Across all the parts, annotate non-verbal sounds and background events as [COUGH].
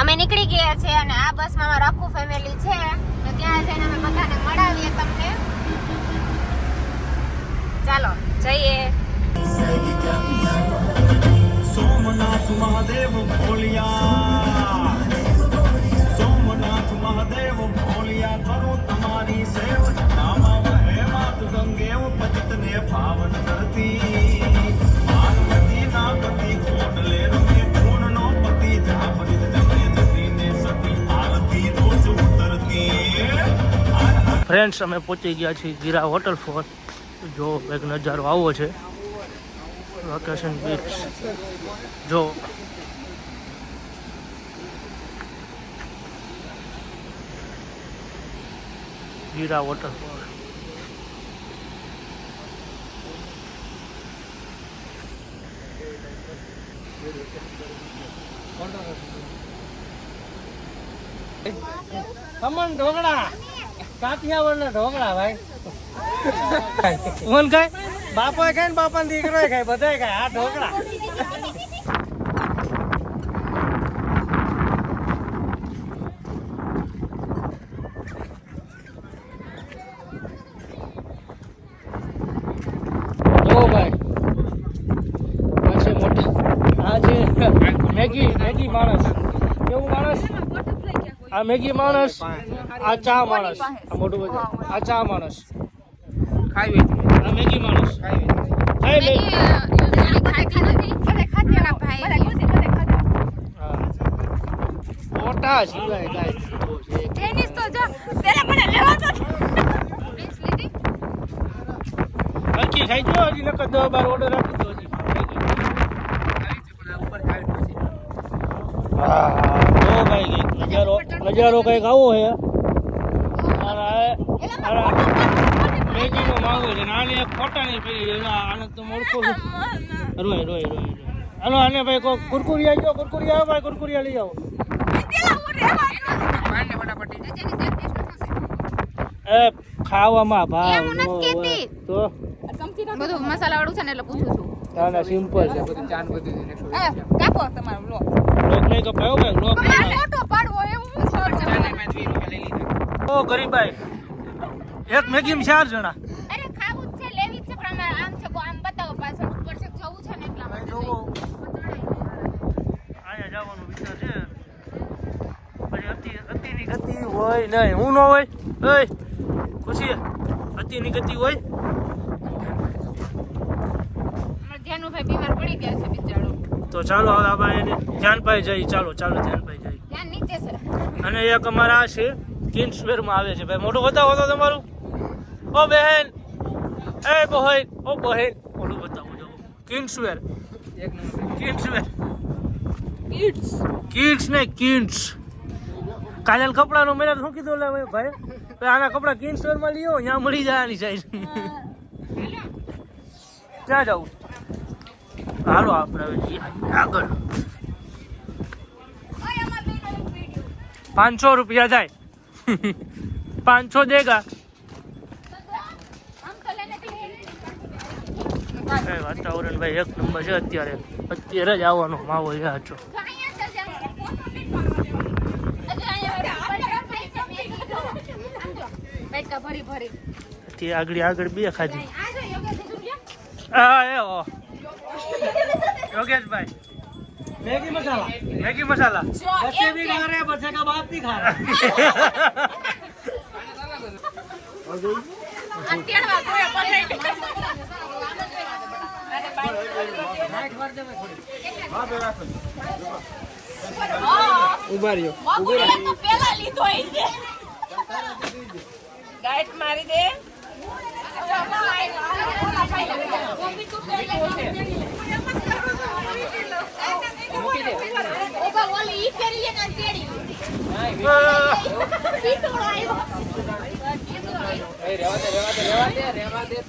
અમે નીકળી ગયા છે અને આ બસમાં અમારું આખું ફેમિલી છે. તો ત્યાં જઈને અમે બધાને મળાવીએ તમને. ચાલો, જઈએ. સોમનાથ મહાદેવ ભોલિયા સોમનાથ મહાદેવ ફ્રેન્ડ્સ અમે પહોંચી ગયા છીએ ગીરા વોટરફોલ જો એક નજારો આવો છે. વેકેશન બીચ જો. ગીરા વોટરફોલ ખમણ ઢોકળા. કાઠિયાવાડ ના ઢોકળા, ભાઈ. કોણ કઈ બાપા ખાય ને બાપા દીકરો ખાય બધા ખાય. આ ઢોકળા જો ભાઈ આ છે મોટી આ છે મેગી મેગી માણસ કેવું માણસ આ મેગી માણસ આ ચા માણસ આ મોટું બધું આ ચા માણસ. ખાઈ આ મેગી માણસ. ખાઈ હા. મોટા સિવાય કાંઈ હરખી ખાઈ જો હજી નકર દસ બાર ઓર્ડર આપી દો હજી હા જો ભાઈ કંઈક નજારો કંઈક આવો છે. મેગીનો માંગો છે આને એક ફોટા નહીં પડી આને તો છે રોય રોય રોય રોય. હાલો આને ભાઈ કોઈ કુરકુરિયા જાઓ કુરકુરિયા આવો ભાઈ કુરકુરિયા લઈ આવો. એ ખાવામાં ભાવ નો હોય. કહેતી. તો? બધું મસાલા વાળું છે ને એટલે પૂછું છું. ના ના સિમ્પલ છે. એ, કાપો તમારો લો. લોક નહીં કપાયો ભાઈ લોક નહીં ફોટો પાડવો એવું ઓ ગરીબાઈ એક મેગીમાં ચાર જણા. અરે ખાવું છે લેવી છે પણ અમારે આમ છે આમ બતાવો પાછળ ઉપર છે જવું છે ને એટલા માટે. અહીંયા જવાનો વિચાર છે. પછી અતિ અતિની ગતિ હોય નહીં હું ન હોય ઓય ખુશી અતિની ગતિ હોય. અમારા ધ્યાનુભાઈ બીમાર પડી ગયા છે બિચારો. તો ચાલો હવે આપણે એને ધ્યાન પાઈ જઈએ ચાલો ચાલો ધ્યાન પાઈ જઈએ ધ્યાન નીચે છે અને એક અમારા આ છે કિન્સવેરમાં આવે છે. ભાઈ મોટું બતાવો તો તમારું. ઓ બહેન. એ બહેન ઓ બહેન. મોટું બતાવો જો કિન્સવેર કિન્સવેર કિડ્સ. ને કિડ્સ. કાલે કપડાનો મેં શું કીધું લે ભાઈ? આના કપડા કિન્સવેરમાં લઈ આવો ત્યાં મળી જવાની સાઈઝ ક્યાં જવું હાલો આપણે આગળ. પાંચસો રૂપિયા જાય. [LAUGHS] પાંચસો દેગા. એ વાતાવરણ ભાઈ એક નંબર છે અત્યારે. અત્યારે જ આવવાનો માવો ભરી તે આગળ આગળ બે ખાધી. હા એ ઓ યોગેશભાઈ. મેગી મસાલા મેગી મસાલા બચ્ચે भी खा रहे हैं बच्चे का बाप भी खा रहा है અત્યારમાં કોઈ પકડી ઉભા રહ્યો મગુડીએ તો પેલા લીધો હશે ગાઈડ મારી દે રેવા દે. રેવા દે.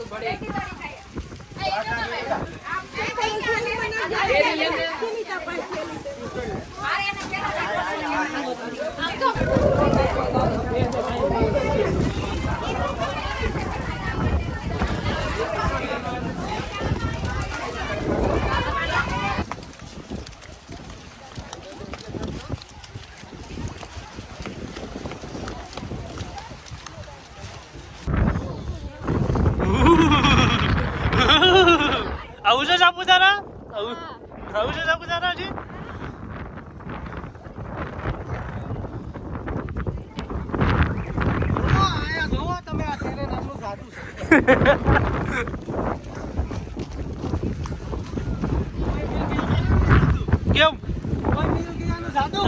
સાધુ?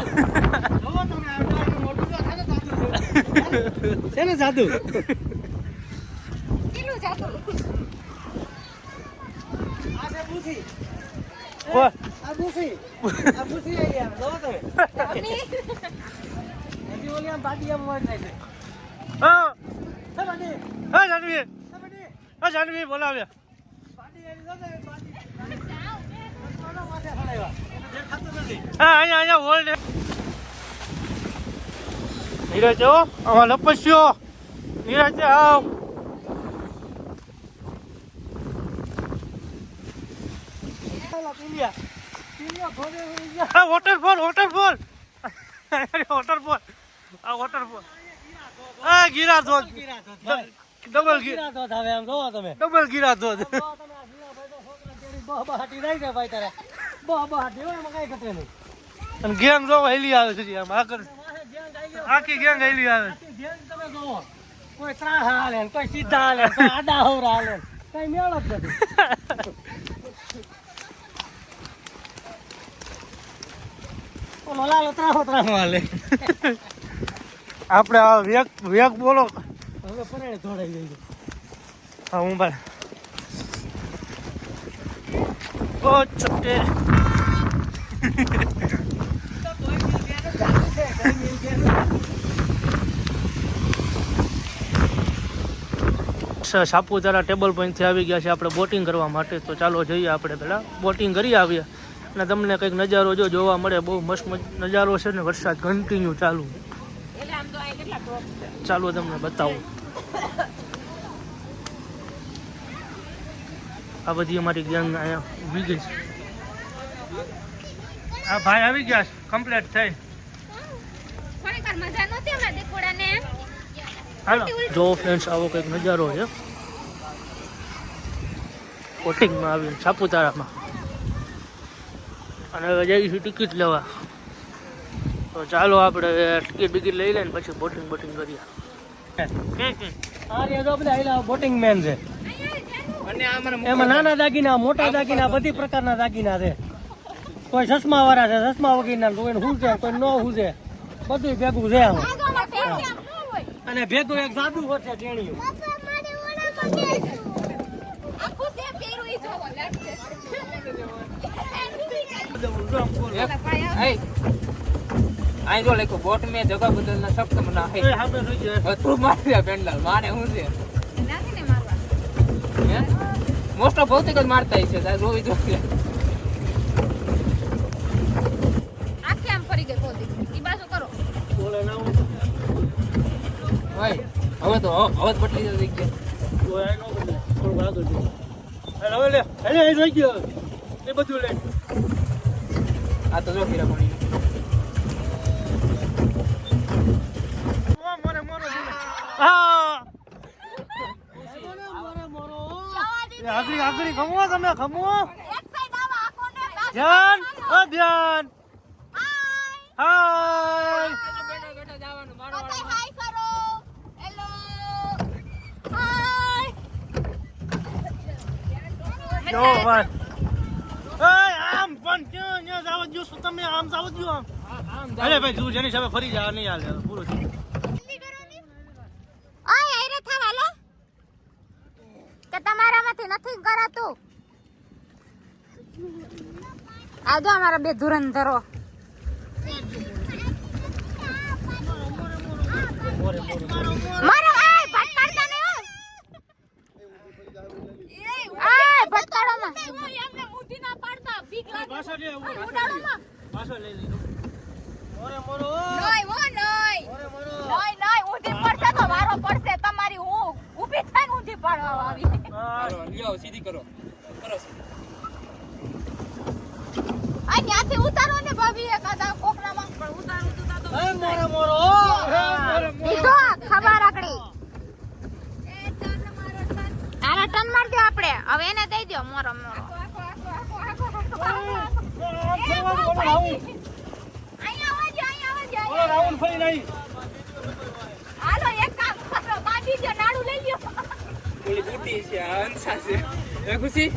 જોવો તમે આ ડાળનું મોટું તો છે ને સાધુ. [LAUGHS] છે. ને સાધુ? કેટલું જાતું આ છે ઓ, આ બુસી આ ભૂસી આવી આવે જોવો તમે. હજી ઓલી આમ બાકી આમ થાય છે. હા હે બાકી હા જાનવી. હે બાકી હા જાનવી બોલાવ્યા બાકી એની સાથે બાકી જાઓ. માથે નથી હા અહીંયા અહીંયા હોલ્ડ નીરજ જો આમાં લપસ્યો. નીરજ આવ. વોટરફોલ વોટરફોલ વોટરફોલ આ વોટરફોલ આ ગીરા ધોધ ગીરા ભાઈ. ડબલ ગીરા ગીરા ધોધ હવે આમ જોવો તમે ડબલ ગીરા ધોધ જો તમે આ ગીરાભાઈ તો છોકરા તેડી બહાટી રહી છે ભાઈ તારે અને ગેંગ જો હેલી આવે છે આમ આગળ આખી ગેંગ હેલી આવે. તમે જોવો. કોઈ ત્રાસ હાલે કોઈ સીધા હાલે કોઈ આડા હોર હાલે કઈ મેળ જ નથી. [LAUGHS] ઓલો લાલો ત્રાહો ત્રાહો હાલે. આપણે આ વેગ વેગ બોલો. હવે પરાણે દોડાઈ છે. હા હું ભાઈ ઓ છોટે સાપુતારા ટેબલ પોઈન્ટથી આવી ગયા છે આપણે બોટિંગ કરવા માટે. તો ચાલો જઈએ આપણે પહેલાં. બોટિંગ કરી આવીએ. અને તમને કંઈક નજારો જો જોવા મળે બહુ મસ્ત મસ્ત નજારો છે ને વરસાદ કન્ટિન્યુ ચાલુ. એટલે આમ તો અહીં કેટલા ટોપ છે? ચાલો તમને બતાવું. આ બધી અમારી ગેંગ અહીંયા ઊભી ગઈ છે. આ ભાઈ આવી ગયા છે કમ્પ્લીટ થઈ. હાલો જો ફ્રેન્ડ્સ આવો કંઈક નજારો છે. બોટિંગમાં આવીને સાપુતારામાં. અને હવે જઈશું ટિકિટ લેવા. તો ચાલો આપણે ટિકિટ બિકિટ લઈ લઈને પછી બોટિંગ બોટિંગ કરીએ. બોટિંગ મેન છે. એમાં નાના દાગીના મોટા દાગીના બધી પ્રકારના દાગીના છે. કોઈ ચશ્મા વાળા છે ચશ્મા વગરના કોઈ હું છે કોઈ ન હું છે. બધું ભેગું છે અને ભેગું એક જાદુ છે ટેણીયું અહીં જો લખ્યું બોટ મેં જગા બદલ ના શબ્દ હે અતરું મારી દે પેન્ડલ મારે શું છે? મોસ્ટ ઓફ ભૌતિક જ મારતા છે તારે જોવી જોઈએ આખી આમ ફરી ગઈ પોતી? ઈ બાજુ કરો. બોલે ના હોય. હવે તો હવે પટલી જતી નો બદલે. હવે લે હેલે એ થઈ ગયો એ બધું લે. આ તો જો ફીરા પાણી. મોરે મોરે હા. આગળ આગળ ખમો તમે ખમો ધ્યાન ઓ ધ્યાન. હાય. બધાય હાય કરો હેલો. હાય. જો ભાઈ. આમ પણ ક્યાં જાવ જો શું તમે આમ જાવ જો આમ. અરે ભાઈ જુ જેની સામે ફરી જા નહીં હાલે પૂરું થયું ઓય આયરે થાવા લો કે તમારામાંથી નથી કરાતું આજો અમારા બે ધુરંધરો. મારો એ ભટકાડતા ને એ ભટકાડોમાં એમને મુઠ્ઠી ના પાડતા બીક લાગે પાછળ લે ઊભો ઉડાડોમાં પાછળ લઈ લીધો મોરે મોરો નોય હો નોય. મોરે મોરો. નોય નોય ઊંધી પડશે તો વારો પડશે તમારી હું. ઊભી ઊંધી પાડવા આવી લ્યો સીધી કરો. કરો આ ત્યાંથી ઉતારો ને ભાભી એકાદા કોકરામાં. પણ ઉતારો તું તો એ મોરે મોરો. લીધો ખબર આકડી આને ટન માર દે આપણે હવે એને દઈ દો મોરો મોરો. અહીંયા આવજો અહીંયા આવજો ઓલો રાઉન્ડ ફરી આવી. હાલો એક કામ કરો બાંધી દો નાડું લઈ લ્યો ઓલી ગુટી છે આ છે એ ખુશી?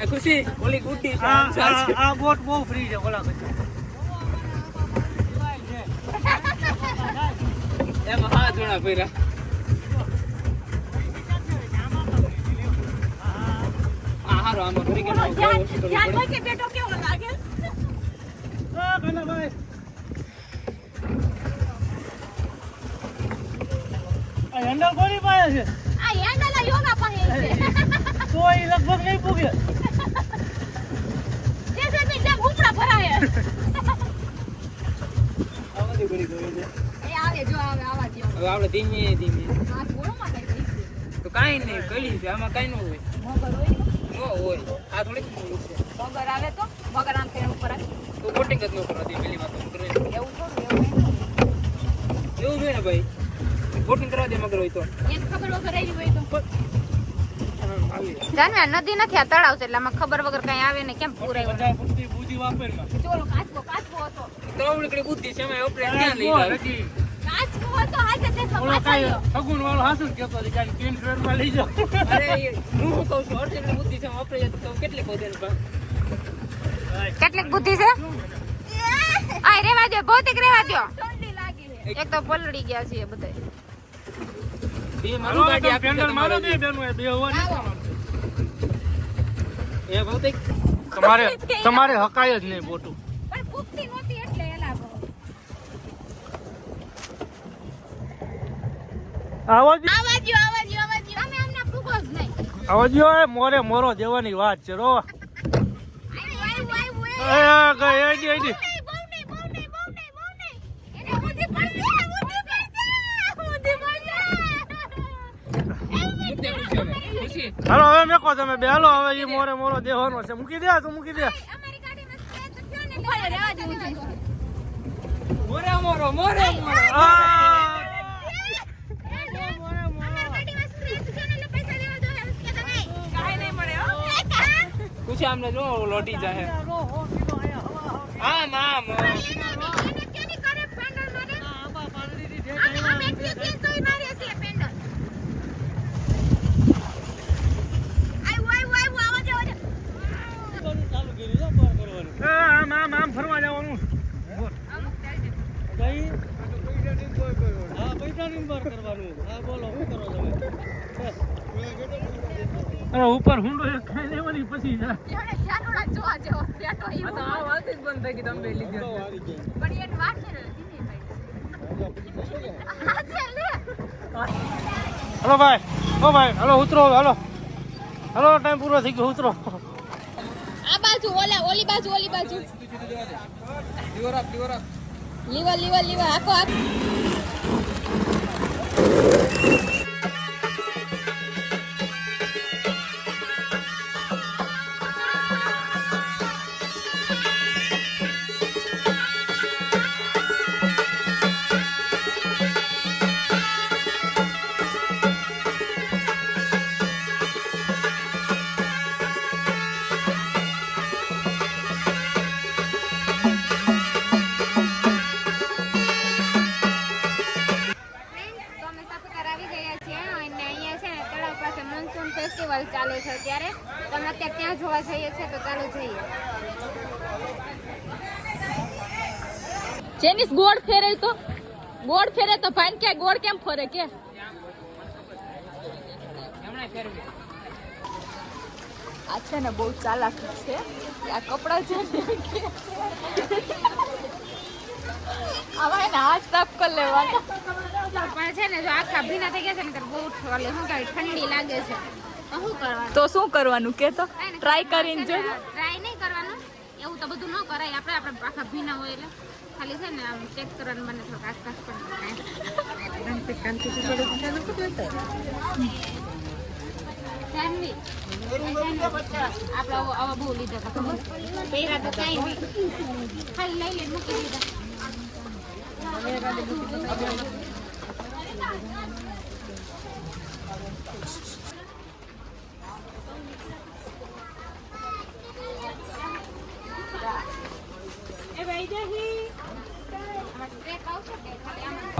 એ ખુશી? ઓલી ગુટી છે આ આ છે આ- આ બોટ બહુ ફ્રી છે ઓલા કરતા. એમાં હાથ જોણા ભર્યા. હારો આમાં ધ્યાન બેઠો કેવો લાગે? આ. આ હેન્ડલ કોની પાસે છે આ હેન્ડલ યોગા પાસે છે તો એ લગભગ નહીં પૂગે. તે આપણે ધીમે ધીમે. આ કઈ કાંઈ નહીં કળી છે આમાં કાંઈ ન હોય. મગર હોય ન? હોય. આ થોડીક મગર આવે તો? મગર આમ ફેર ઉપર તો બોટિંગ જ ન કરવા દે પેલી વાત કરે એવું થોડું એવું નહીં. જોઈએ ને ભાઈ. બોટિંગ કરવા દે મગર હોય તો. એને ખબર વગર આવી હોય તો. જાનવે નદી નથી આ તળાવ છે એટલે આમાં ખબર વગર કઈ આવે ને કેમ પૂરાય બધા પૂરતી બુદ્ધિ વાપરમાં. ચોલો કાચકો કાચકો હતો. ત્રણ નીકળી બુદ્ધિ છે એમાં ઓપરે ક્યાં લઈ જાય કાચકો હતો હાથે તે સમાચાર. સગુન વાળો હાસુ જ કહેતો જાન કે ફેરમાં લઈ જાવ અરે હું કહું છું અડધી બુદ્ધિ છે ઓપરે તો કેટલી ખોદે ને કેટલીક બુદ્ધિ છે? આ. રેવા દો ભૌતિક રેવા દો લાગી એક તો પલળી ગયા છે બધા બે મારું ગાડી આપી પેન્ડલ મારો તમારે બે બેનો, એ બે હોવાની. એ ભૌતિક. તમારે તમારે હકાય જ નહીં બોટું. પણ નહોતી એટલે એલા. અમે જ નહીં. મોરે મોરો દેવાની વાત છે રો. આવ્યું, એ. એ ગઈ આઈડી આઈડી બહુ નહીં, બહુ નહીં, બહુ નહીં, બહુ નહીં. એને ઊંધી પડશે, ઊંધી પડશે, ઊંધી પડશે. મુદ્દે પૂછ્યો હવે. ખુશી તમે બેલો હાલો હવે એ મોરે મોરો દેવાનો છે મૂકી દે તું મૂકી દે અમારી ગાડીમાં scratch થયો ને એટલે રહેવા દેવું જોઈએ. મોરે મોરો મોરે મોરો આ અમારી ગાડીમાં scratch થયો ને એટલે પૈસા લેવા જોઈએ. એમ કે તમે. કાંઈ નહીં મળે, હો. ખુશી આમને જો લોટી જાહે આમ આમ એને- એને ક્યાંની કરે પેન્ડલ મારે? અમે- અમે બેઠીએ છીએ તોય મારીએ છીએ પેન્ડલ. આવ્યું, આવ્યું, આવ્યું, આવા દે, આવા દે. એ, આમ આમ આમ ફરવા જવાનું. હા પૈસા ની બાર કરવાનું. હા બોલો શું કરો તમે? અરે ઉપર હુંડો એક ખાઈ લેવાની પછી જાય જોવા જેવો. બેઠો ઈ આ વાત જ બંધ થઈ ગઈ તમે લીધી પણ એને વાત છે ને, ધીમે ભાઈ. હા. હલો. ભાઈ. ઓ ભાઈ. હલો ઉતરો હલો. હલો ટાઈમ પૂરો થઈ ગયો ઉતરો. આ બાજુ ઓલા ઓલી બાજુ ઓલી બાજુ. લીવર લીવર લીવર. આખો આખ. જેનીસ ગોળ ફેરે તો, ગોળ ફેરે તો ભાઈ કે ગોળ કેમ ફરે કે? આ છે ને બહુ ચાલાક છે. આ કપડા છે ને આમાં એને હાથ કરી લેવાના. પણ છે ને જો આખા ભીના થઈ ગયા છે ને ત્યારે બહુ ઓલી શું કહેવાય ઠંડી લાગે છે તો શું કરવાનું તો શું કરવાનું કે તો? ટ્રાય કરીને જો ટ્રાય નહીં કરવાનું. એવું તો બધું ન કરાય. આપણે આખા ભીના હોય એટલે. ખાલી છે ને આમ ચેક કરવાનું મને થોડુંક આસપાસ પણ જાનવી આપણે આવો બહુ લીધા હતા પહેરા તો કાંઈ નહીં. ખાલી લઈ લઈને મૂકી દીધા.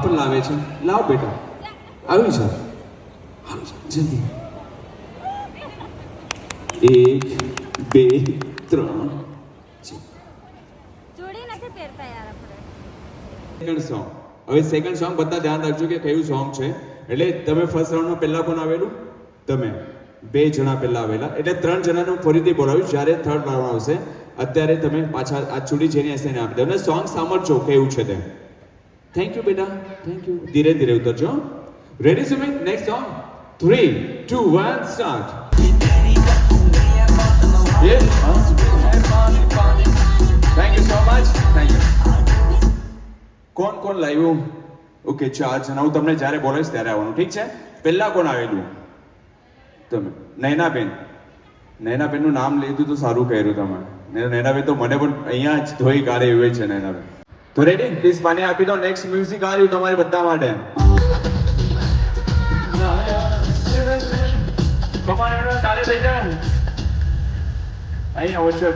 પણ લાવે છે. લાવ બેટા. આવી છે જલ્દી એક બે ત્રણ. સોંગ હવે સેકન્ડ સોંગ બધા ધ્યાન રાખજો કે કયું સોંગ છે. એટલે તમે ફર્સ્ટ રાઉન્ડમાં પહેલાં કોણ આવેલું? તમે. બે જણા પહેલાં આવેલા. એટલે ત્રણ જણાને હું ફરીથી બોલાવીશ. જ્યારે થર્ડ રાઉન્ડ આવશે. અત્યારે તમે પાછા આ જેની હશે એને આપી દો. અને સોંગ સાંભળજો કેવું છે તે. થેન્ક યુ બેટા. થેન્ક યુ ધીરે ધીરે ઉતરજો ready Sumit next song three two one start thank you so much thank you કોણ કોણ લાવ્યું? ઓકે ચાર જણા. હું તમને જ્યારે બોલાવીશ ત્યારે આવવાનું. ઠીક છે? પહેલા કોણ આવેલું? તમે. નૈનાબેન. નૈનાબેનનું નામ લીધું તો સારું કર્યું તમે નૈનાબેન તો મને પણ અહીંયા જ ધોઈ કાઢે એવી છે નૈનાબેન. તો રેડી પ્લીઝ મને આપી દો નેક્સ્ટ મ્યુઝિક આવ્યું તમારી બધા માટે. અહીંયા ઓછો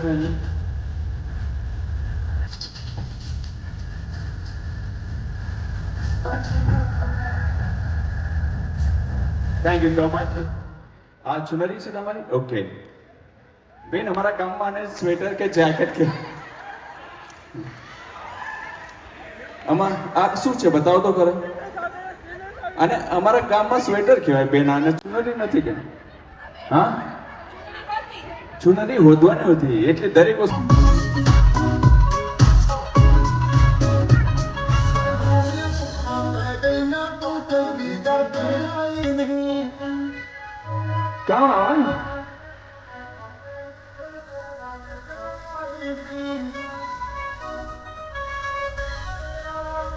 થેન્ક યુ સો મચ આ ચુનરી છે તમારી? ઓકે બેન, અમારા ગામમાં અને સ્વેટર કે જેકેટ કે? આમાં આ શું છે? બતાવો તો ખરે. અને અમારા ગામમાં સ્વેટર કહેવાય બેન, આને ચુનરી નથી કે હા? ચુનરી હોદવાની હતી એટલે દરેક વસ્તુ. કામ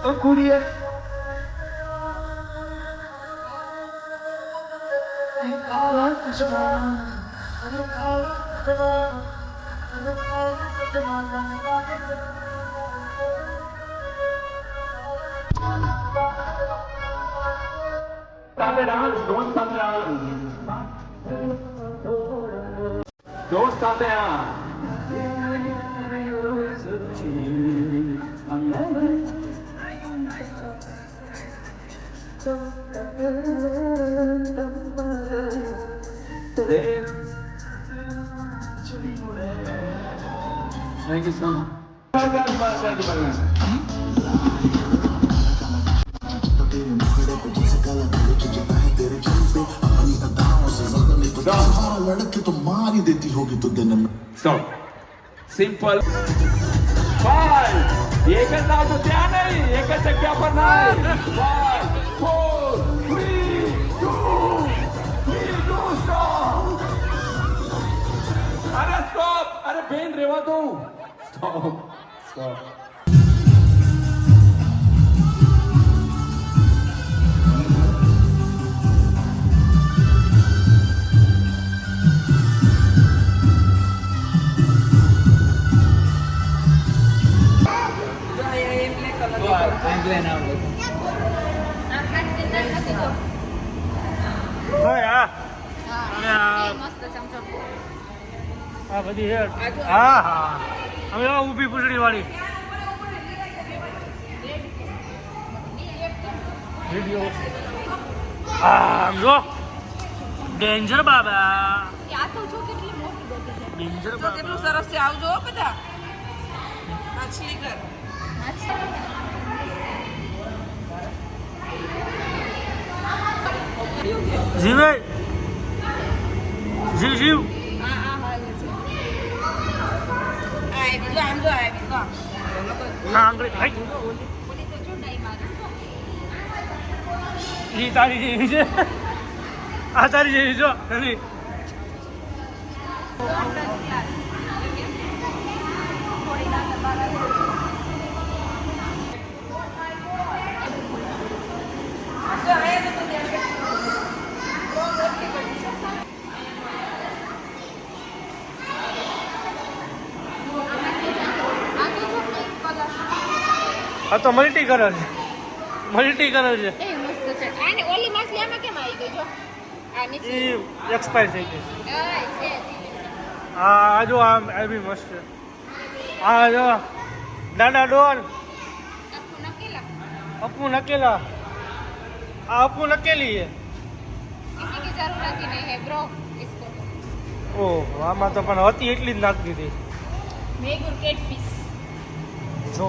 Ô curia. Dois taverãs. Thank you so much. लड़के तो मार ही देती होगी तो दिन में सिंपल एकच नाव तो त्या नाही एकच जग्या पण नाही બેન રેવા દો Stop. Stop. હવે આ અને આ મસ્ત ચમચમ આ બધી છે હા હા. હવે ઊભી પૂછડી વાળી વિડિયો આમ જો. ડેન્જર બાબા. તો જો કેટલી ડેન્જર સરસ છે. આવજો બધા. માછલી ઘર. જીવે. જીવ જીવ હા હા હા એ છે બીજો આમ જો આ એ બીજો આંગળી હાઈ ઓલી તો જો ડાઈ મારી ઈ તારી જેવી છે. આ તારી જેવી જો નથી જો આ એ તો તું દેખ. આ તો જો એક કલર આ તો મલ્ટી કલર છે. મલ્ટી કલર છે. એ મસ્ત છે. આને ઓલી માછલી આમાં કેમ આવી ગઈ જો? આ નીચે. એક્સપાયર થઈ ગઈ છે. આ આ જો આ બી મસ્ત છે. આ જો નાના ડોર અપુ નકેલા. આ અપુ નકેલી છે. ઓહ આમાં તો પણ હતી એટલી જ નાખી દીધી. મેગુર કેટફિશ. જો.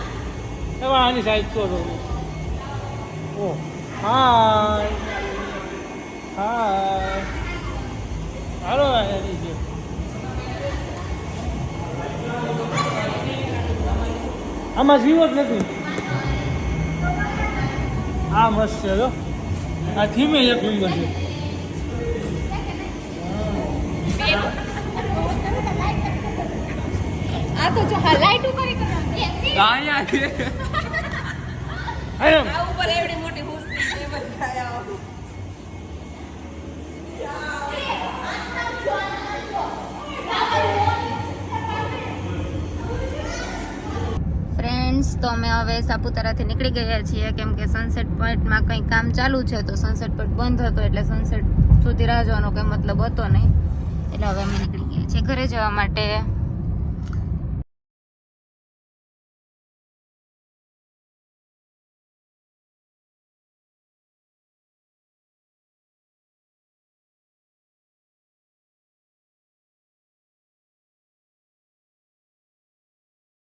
એવા આની સાઈડ તો ઓ, હાય. હાય. હાલો, એની છે આમાં જીવો જ નથી. આ મસ્ત છે, જો. આ થીમે એક નંબર છે. આ તો જો હાઇલાઇટ કરી કરી. અહીંયા છે. આ ઉપર એવડી મોટી હુસની એ બધાયા ફ્રેન્ડ્સ તો અમે હવે સાપુતારાથી નીકળી ગયા છીએ. કેમ કે સનસેટ પોઈન્ટમાં કંઈ કામ ચાલુ છે તો સનસેટ પોઈન્ટ બંધ હતો એટલે સનસેટ સુધી રાહ જોવાનો કંઈ મતલબ હતો નહીં. એટલે હવે અમે નીકળી ગયા છીએ ઘરે જવા માટે.